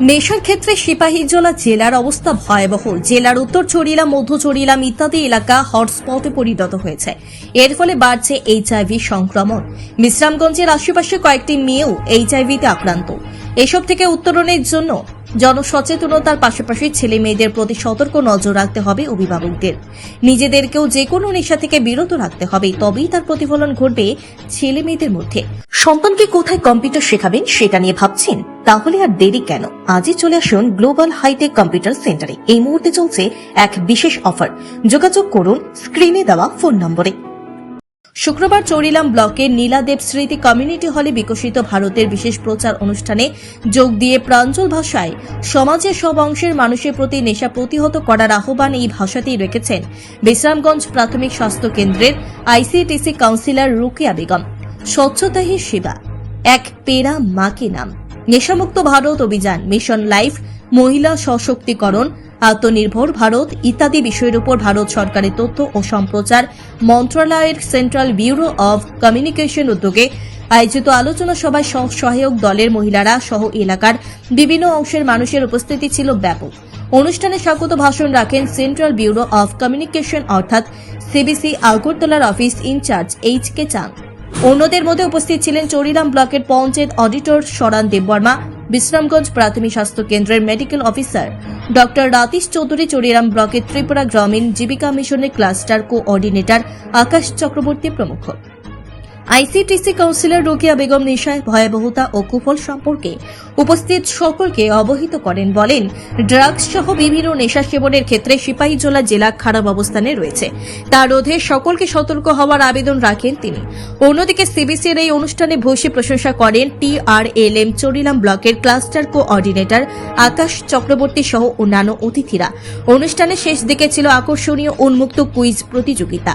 নেশার ক্ষেত্রে সিপাহীজলা জেলার অবস্থা ভয়াবহ। জেলার উত্তর চরিলা মধ্য চরিলাম ইত্যাদি এলাকা হটস্পটে পরিণত হয়েছে। এর ফলে বাড়ছে এইচআইভি সংক্রমণ। বিশ্রামগঞ্জের আশেপাশে কয়েকটি মেয়েও এইচআইভিতে আক্রান্ত। এসব থেকে উত্তরণের জন্য জনসচেতনতার পাশাপাশি ছেলে মেয়েদের প্রতি সতর্ক নজর রাখতে হবে অভিভাবকদের। নিজেদেরকেও যে কোনো নেশা থেকে বিরত রাখতে হবে, তবেই তার প্রতিফলন ঘটবে ছেলে মেয়েদের মধ্যে। সন্তানকে কোথায় কম্পিউটার শেখাবেন সেটা নিয়ে ভাবছেন? তাহলে আর দেরি কেন? আজই চলে আসুন গ্লোবাল হাইটেক কম্পিউটার সেন্টারে। এই মুহূর্তে চলছে এক বিশেষ অফার। যোগাযোগ করুন, স্ক্রিনে দেওয়া ফোন নম্বরে। শুক্রবার চৌরিলাম ব্লকের নীলাদেব স্মৃতি কমিউনিটি হলে বিকশিত ভারতের বিশেষ প্রচার অনুষ্ঠানে যোগ দিয়ে প্রাঞ্জল ভাষায়, সমাজের সব অংশের মানুষের প্রতি নেশা প্রতিহত করার আহ্বান এই ভাষাতেই রেখেছেন বিশ্রামগঞ্জ প্রাথমিক স্বাস্থ্য কেন্দ্রের আইসিটিসি কাউন্সিলর রুকিয়া বেগম। স্বচ্ছতাহী সেবা, এক পেরা মাকে নাম। নেশামুক্ত ভারত অভিযান, মিশন লাইফ মহিলা সশক্তিকরণ, আত্মনির্ভর ভারত ইত্যাদি বিষয়ের উপর ভারত সরকারের তথ্য ও সম্প্রচার মন্ত্রণালয়ের সেন্ট্রাল ব্যুরো অব কমিউনিকেশন উদ্যোগে আয়োজিত আলোচনা সভায় সহ সহায়ক দলের মহিলারা সহ এলাকার বিভিন্ন অংশের মানুষের উপস্থিতি ছিল ব্যাপক। অনুষ্ঠানে স্বাগত ভাষণ রাখেন সেন্ট্রাল ব্যুরো অব কমিউনিকেশন অর্থাৎ সিবিসি আগরতলার office in-charge H K Chand. অন্যদের মধ্যে উপস্থিত ছিলেন চরিরাম ব্লকের পঞ্চায়েত অডিটর সরান দেববর্মা বিশ্রামগঞ্জ প্রাথমিক স্বাস্থ্য কেন্দ্রের medical officer doctor Ratish Chowdhury Chariram ব্লকের ত্রিপুরা গ্রামীণ জীবিকা মিশনের ক্লাস্টার কোঅর্ডিনেটর আকাশ চক্রবর্তী প্রমুখ। আইসিটিসি কাউন্সিলর রোকিয়া বেগম নিশায় ভয়াবহতা ও কুফল সম্পর্কে উপস্থিত সকলকে অবহিত করেন বলেন ড্রাগস সহ বিভিন্ন নেশা সেবনের ক্ষেত্রে সিপাহীজলা জেলা খারাপ অবস্থানে রয়েছে। তা রোধে সকলকে সতর্ক হওয়ার আবেদন রাখেন তিনি। অন্যদিকে সিবিসির এই অনুষ্ঠানে ভূয়সী প্রশংসা করেন টিআরএলএম চরিলাম ব্লকের ক্লাস্টার কোঅর্ডিনেটর আকাশ চক্রবর্তী সহ অন্যান্য অতিথিরা। অনুষ্ঠানের শেষ দিকে ছিল আকর্ষণীয় উন্মুক্ত কুইজ প্রতিযোগিতা।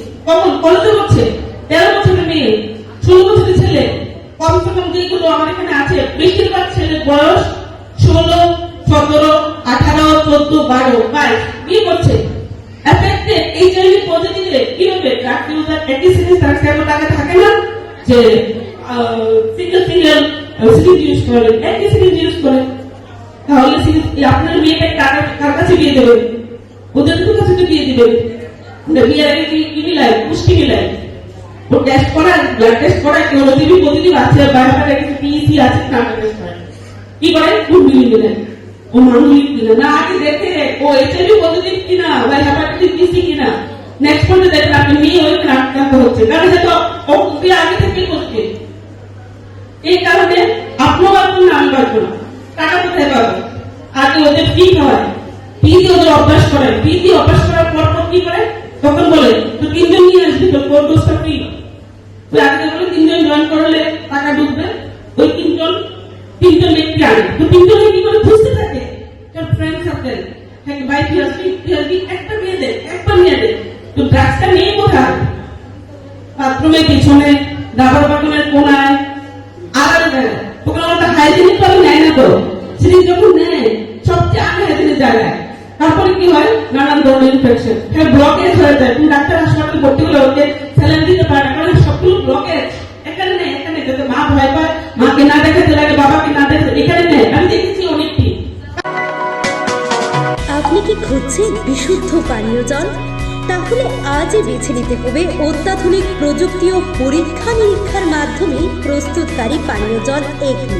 কমন কলেজে হচ্ছে তেরো বছরের মেয়ে, ষোলো বছরের ছেলে। কমসে কম যেগুলো আমার এখানে আছে। বেশিরভাগ ছেলের বয়স ষোলো, সতেরো, আঠারো, চোদ্দ, বারো, বাইশ। বিয়ে করছে এফেক্টেড এইচআইভি পজিটিভে কি হবে? ড্রাগ ইউজার একই সিরিজ তার কেমন টাকা থাকে না? যে সিঙ্গেল সিঙ্গেল সিরিজ ইউজ করে। একই সিরিজ ইউজ করে। তাহলে সিরিজ আপনার মেয়েকে কার কাছে বিয়ে দেবেন ওদের কাছে বিয়ে দিবেন হচ্ছে আগে থেকে এই কারণে পারবেন না কোথায় পাবো আগে ওদের ওদের অভ্যাস করে ফি দিয়ে অভ্যাস করার পর পর কি করে তখন বলে তো তিনজন নিয়ে আসবি তো কোর ফ্রি ওই আগে বলে তিনজন জয়েন করলে টাকা ঢুকবে, ওই তিনজন তিনজন ব্যক্তি আনে তো তিনজনে কি করে খুঁজতে থাকে? তোর ফ্রেন্ড সার্কেল হ্যাঁ ভাই, তুই আসবি? তুই একটা নিয়ে দে একটা নিয়ে দে। তো ড্রাগসটা নিয়ে কোথায়? বাথরুমের পিছনে, দাবার বাগানের কোনায় আর ওখানে আমরা হাইজেনিক ভাবে নেয় না তো। সিরিজ যখন নেয় সবচেয়ে আগে হাইজেনিক জায়গায়। কি হয় নানান ধরনের ইনফেকশন হ্যাঁ ব্লকেজ হয়ে যায় তুমি ডাক্তার হাসপাতালে ভর্তি হলে ওকে স্যালাইন দিতে পারে না কারণ সবগুলো ব্লকেজ এখানে নেই এখানে যাতে মা ভয় পায় মাকে না দেখাতে লাগে বাবাকে না দেখাতে এখানে নেই আমি দেখেছি অনেকটি আপনি কি খুঁজছেন বিশুদ্ধ পানীয় জল? তাহলে আজই বেছে নিতে হবে অত্যাধুনিক প্রযুক্তি ও পরীক্ষা নিরীক্ষার মাধ্যমে প্রস্তুতকারী পানীয় জল এগনি।